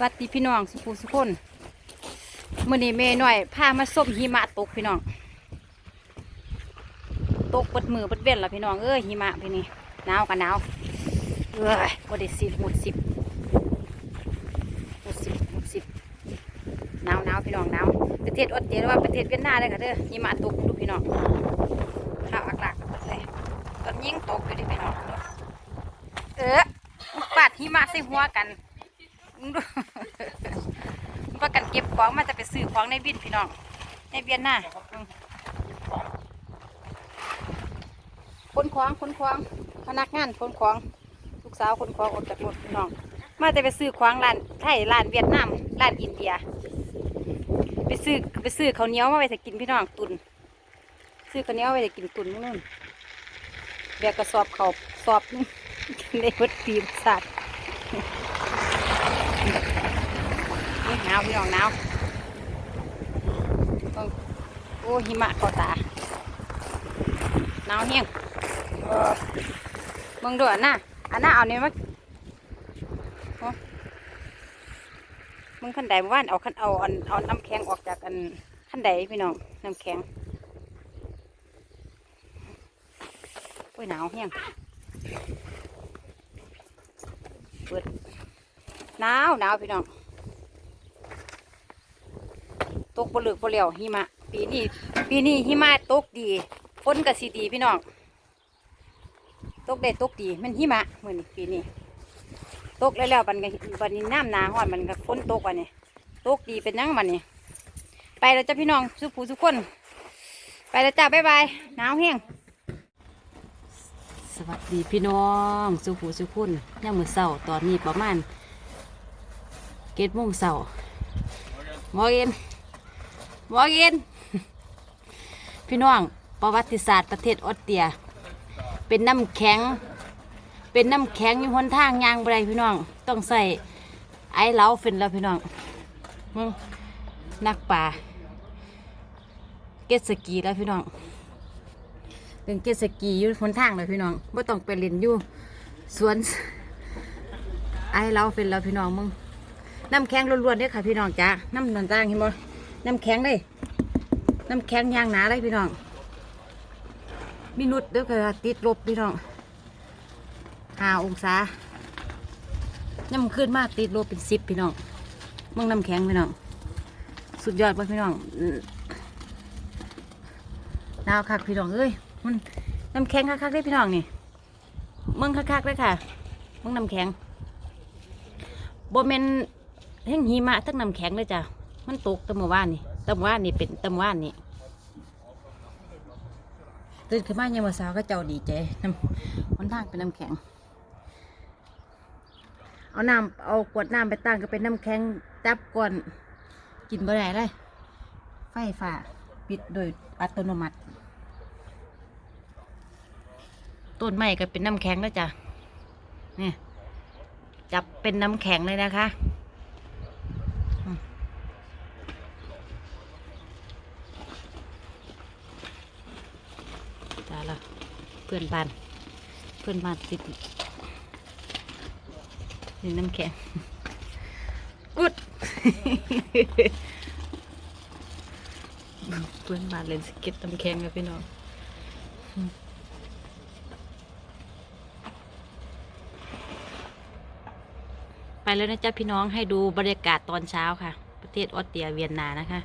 วัสดีพี่น้องสุภูสุคนมื่อนี้แม่น้อยพามาส้มหิมะตกพี่น้อง ตกเปิดมือเปิดเว้นแล้วพี่น้องเอ้ยหิมะพี่นี่หนาวกันหนาวเอ้ยบดสิบหมดสิบหมดสิบหมดสิบหนาวหนาวพี่น้องหนาวประเทศออสเตรเลียว่าประเทศเวียดนามเลยค่ะเด้อหิมะตกดูพี่น้องข้าวอากาศกันหมดเลยตอนยิ่งตกอยู่ดิพี่น้องเออปาดหิมะใส่หัวกัน มึงดูว่ากันเก็บของมาจะไปซื้อของในบินพี่น้อง ในเบียนหน้าอืมคนของคนของพนักงานคนของลูกสาวคนของออกจากรถพี่น้อง มาจะไปซื้อของร้านไทยร้านเวียดนามร้านอินเดีย ไปซื้อไปซื้อข้าวเหนียวมาไว้จะกินพี่น้องตุนซื้อข้าวเหนียวไว้จะกินตุนนู่นแบกกระสอบเขาสอบนึงในวัดปีบสัตว์าวพี่น้องหนาวโอ้โอ้หิมะเข้าตาหนาวเฮี้ยงเออมึงดูอันน่ะอันน่ะเอาเนี่ยมาโอ้มึงขันใดเมื่อว่านเอาขันเอาอันเอาน้ำแข็งออกจากอันขันใดพี่น้องน้ำแข็งโอ้ยหนาวเฮี้ยงเปิดหนาวหนาวพี่น้อง ตกบลึกบเลียวหิมะ ปีนี้ปีนี้หิมะตกดีฝนก็สีดีพี่น้องตกได้ตกดีมันหิมะเหมือนปีนี้ตกแล้วแล้วบันก็บันนี้น้ำหนาห้อนมันก็ฝนตกวันนี้ตกดีเป็นยังบันนี้ไปแล้วจ้าพี่น้องสุผูสุกคน ไปแล้วจ้าบ๊ายบายหนาวแห้งสวัสดีพี่น้องสุผูสุกคนย่างมือเศร้าตอนนี้ประมาณเกตโมงเศร้ามอเอ็น มอเย็นพี่น้องประวัติศาสตร์ประเทศออสเตรีย เป็นน้ำแข็ง เป็นน้ำแข็งอยู่หนทางยางไรพี่น้อง ต้องใส่ไอ้เล้าฟินแล้วพี่น้องมึงนักป่า เกสกีแล้วพี่น้องเป็นเกสกีอยู่หนทางเลยพี่น้องไม่ต้องไปเล่นอยู่สวนไอ้เล้าฟินแล้วพี่น้องมึงน้ำแข็งล้วนๆเด้อค่ะพี่น้องจ้าน้ำนันต่างเห็นบ่ น้ำแข็งเลยน้ำแข็งยางหนาเลยพี่น้องมีนุดเด้อค่ะติดลบพี่น้องห้าองศาน้ำขึ้นมาติดลบเป็นสิบพี่น้องมึงน้ำแข็งพี่น้อง สุดยอดป่ะพี่น้องหนาวคักพี่น้องเอ้ยมันน้ำแข็งคักๆเลยพี่น้องนี่มึงคักๆเลยค่ะมึงน้ำแข็งโบ่แม่นแห้งหิมะทั้งน้ำแข็งเลยจ้ะ มันตกตะเมื่อวานนี่ตะเมื่อวานนี่เป็นตะเมื่อวานนี่ตื่นขึ้นมายังมาสาวก็เจ้าดีใจน้ำมันทางเป็นน้ำแข็ง เอาน้ำเอากวดน้ำไปตั้งก็เป็นน้ำแข็งจับก่อนกินบ่ได้เลยไฟฟ้าปิดโดยอัตโนมัติต้นไม้ก็เป็นน้ำแข็งแล้วจ้ะเนี่ยจับเป็นน้ำแข็งเลยนะคะ จ้าละ เพื่อนบ้าน เพื่อนบ้านติดนี่น้ำแข็งกุดเพื่อนบ้านเล่นสเก็ตน้ำแข็งกับพี่น้องไปแล้วนะจ๊ะพี่น้องให้ดูบรรยากาศตอนเช้าค่ะ ประเทศออสเตรียเวียนนานะคะ